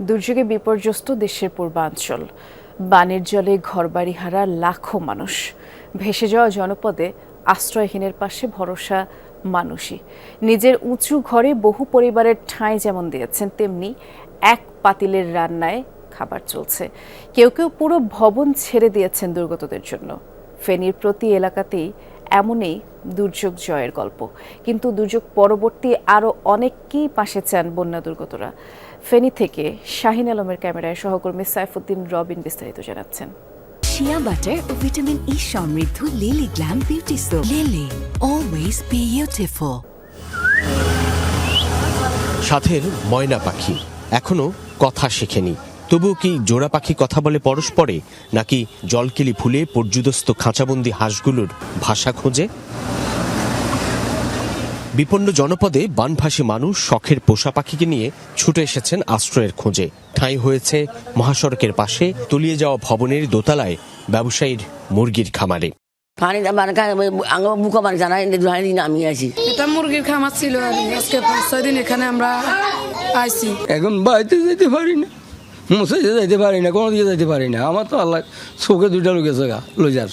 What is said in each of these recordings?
দুর্যোগে বিপর্যস্ত দেশের পূর্বাঞ্চল। বানের জলে ঘরবাড়ি হারা লাখো মানুষ। ভেসে যাওয়া জনপদে আশ্রয়হীনের পাশে ভরসা মানুষই। নিজের উঁচু ঘরে বহু পরিবারের ঠাঁই যেমন দিয়েছেন, তেমনি এক পাতিলের রান্নায় খাবার চলছে। কেউ কেউ পুরো ভবন ছেড়ে দিয়েছেন দুর্গতদের জন্য। ফেনীর প্রতি এলাকাতেই এমনই দুর্যোগ জয়ের গল্প। কিন্তু দুর্যোগ পরবর্তী আরও অনেককেই পাশে চান বন্যা দুর্গতরা। ফেনী থেকে শাহিন আলমের ক্যামেরায় সহকর্মী সাইফুদ্দিন রবিন বিস্তারিত জানাচ্ছেন। শিয়া বাটার ও ভিটামিন ই সমৃদ্ধ Lily glam beauty soap Lily always beautiful সাথের ময়না পাখি। এখনও কথা শেখেনি। তবুও কি জোড়া পাখি কথা বলে পরস্পরে নাকি জলকেলি ফুলে পর্যুদস্ত খাঁচাবন্দি হাঁসগুলোর ভাষা খোঁজে? বিপন্ন জনপদে বানভাসী মানুষ শখের পোষা পাখিকে নিয়ে ছুটে এসেছেন আশ্রয়ের খোঁজে। ঠাঁই হয়েছে মহাসড়কের পাশে তলিয়ে যাওয়া ভবনের দোতলায় ব্যবসায়ীর মুরগির খামারে। পানি মানে আঙ বুকা পানি জানা দুহানি আছি এটা মুরগির খামার ছিল আজকে পাঁচ ছয় দিন এখানে আমরা আইছি। এখন বাড়িতে যেতে পারি না। মশাইতে যাইতে পারি না কোনো দিকে যাইতে পারি না। আমার তো আল্লাহ চোখে দুইটা লোক গেছে গা লইজার।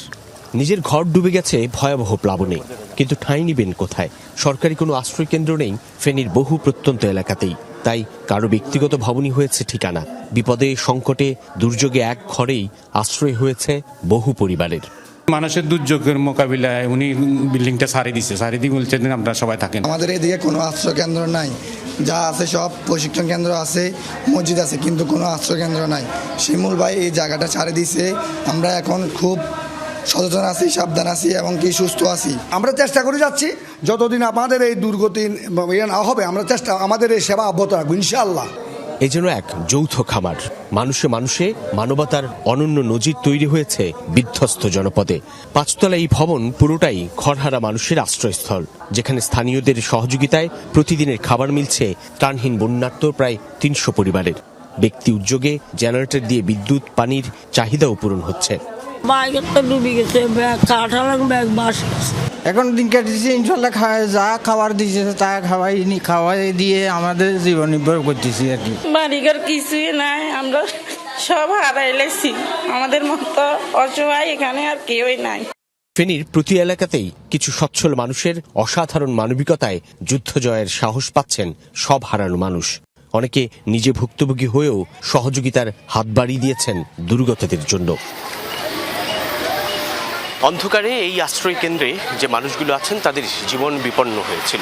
নিজের ঘর ডুবে গেছে ভয়াবহ প্লাবনে কিন্তু ঠাঁই নিবেন কোথায়? সরকারি কোনো আশ্রয় কেন্দ্র নেই ফেনীর বহু প্রত্যন্ত এলাকাতেই। তাই কারও ব্যক্তিগত ভবনই হয়েছে ঠিকানা। বিপদে সংকটে দুর্যোগে এক ঘরেই আশ্রয় হয়েছে বহু পরিবারের। মানুষের দুর্যোগের মোকাবিলায় উনি বিল্ডিংটা সারি দিছে। সারি দিয়ে বলছেন আপনারা সবাই থাকেন। আমাদের এদিকে কোনো আশ্রয় কেন্দ্র নাই। যা আছে সব প্রশিক্ষণ কেন্দ্র আছে, মসজিদ আছে, কিন্তু কোনো আশ্রয় কেন্দ্র নাই। শিমুল ভাই এই জায়গাটা ছাড়ে দিছে আমরা এখন খুব সচেতন আছি, সাবধান আছি এবং কি সুস্থ আছি। আমরা চেষ্টা করে যাচ্ছি, যতদিন আমাদের এই দুর্গতি ইয়ে না হবে, আমরা চেষ্টা, আমাদের এই সেবা অব্যাহত রাখব, ইনশাআল্লাহ। এ যেন এক যৌথ খামার। মানুষে মানুষে মানবতার অনন্য নজির তৈরি হয়েছে বিধ্বস্ত জনপদে। পাঁচতলা এই ভবন পুরোটাই ঘরহারা মানুষের আশ্রয়স্থল, যেখানে স্থানীয়দের সহযোগিতায় প্রতিদিনের খাবার মিলছে ত্রাণহীন বন্যার্ত প্রায় তিনশো পরিবারের। ব্যক্তি উদ্যোগে জেনারেটর দিয়ে বিদ্যুৎ, পানির চাহিদাও পূরণ হচ্ছে। ডুবে গেছে কাঠালাম ব্যাগ বাস এখন দিন কাটতেছি ইনশাল্লাহ খাওয়া যা খাবার দিয়েছে তা খাওয়াই নি খাওয়াই দিয়ে আমাদের জীবন নির্ভর করতেছি আর কি। বাড়িঘর কিছুই নাই আমরা সব হারাইলেছি আমাদের মতো অসহায় এখানে আর কেউই নাই। ফেনীর প্রতি এলাকাতেই কিছু সচ্ছল মানুষের অসাধারণ মানবিকতায় যুদ্ধ জয়ের সাহস পাচ্ছেন সব হারানো মানুষ। অনেকে নিজে ভুক্তভোগী হয়েও সহযোগিতার হাত বাড়িয়ে দিয়েছেন দুর্গতদের জন্য। অন্ধকারে এই আশ্রয় কেন্দ্রে যে মানুষগুলো আছেন, তাদের জীবন বিপন্ন হয়েছিল।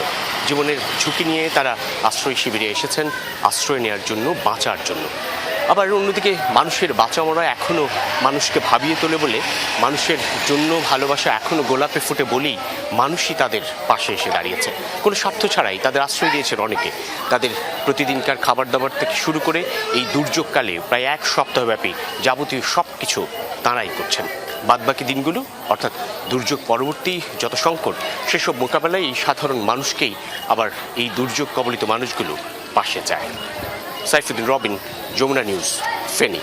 জীবনের ঝুঁকি নিয়ে তারা আশ্রয় শিবিরে এসেছেন, আশ্রয় নেওয়ার জন্য, বাঁচার জন্য। আবার অন্যদিকে মানুষের বাঁচা মরা এখনও মানুষকে ভাবিয়ে তোলে বলে মানুষের জন্য ভালোবাসা এখনও গোলাপে ফুটে বলেই মানুষই তাদের পাশে এসে দাঁড়িয়েছে। কোনো স্বার্থ ছাড়াই তাদের আশ্রয় দিয়েছেন অনেকে। তাদের প্রতিদিনকার খাবার দাবার থেকে শুরু করে এই দুর্যোগকালে প্রায় এক সপ্তাহব্যাপী যাবতীয় সব কিছু তাঁরাই করছেন। বাদবাকি দিনগুলো, অর্থাৎ দুর্যোগ পরবর্তী যত সংকট, সেসব মোকাবেলায় এই সাধারণ মানুষকেই আবার এই দুর্যোগ কবলিত মানুষগুলো পাশে চায়। সাইফুদ্দিন রবিন যমুনা নিউজ ফেনী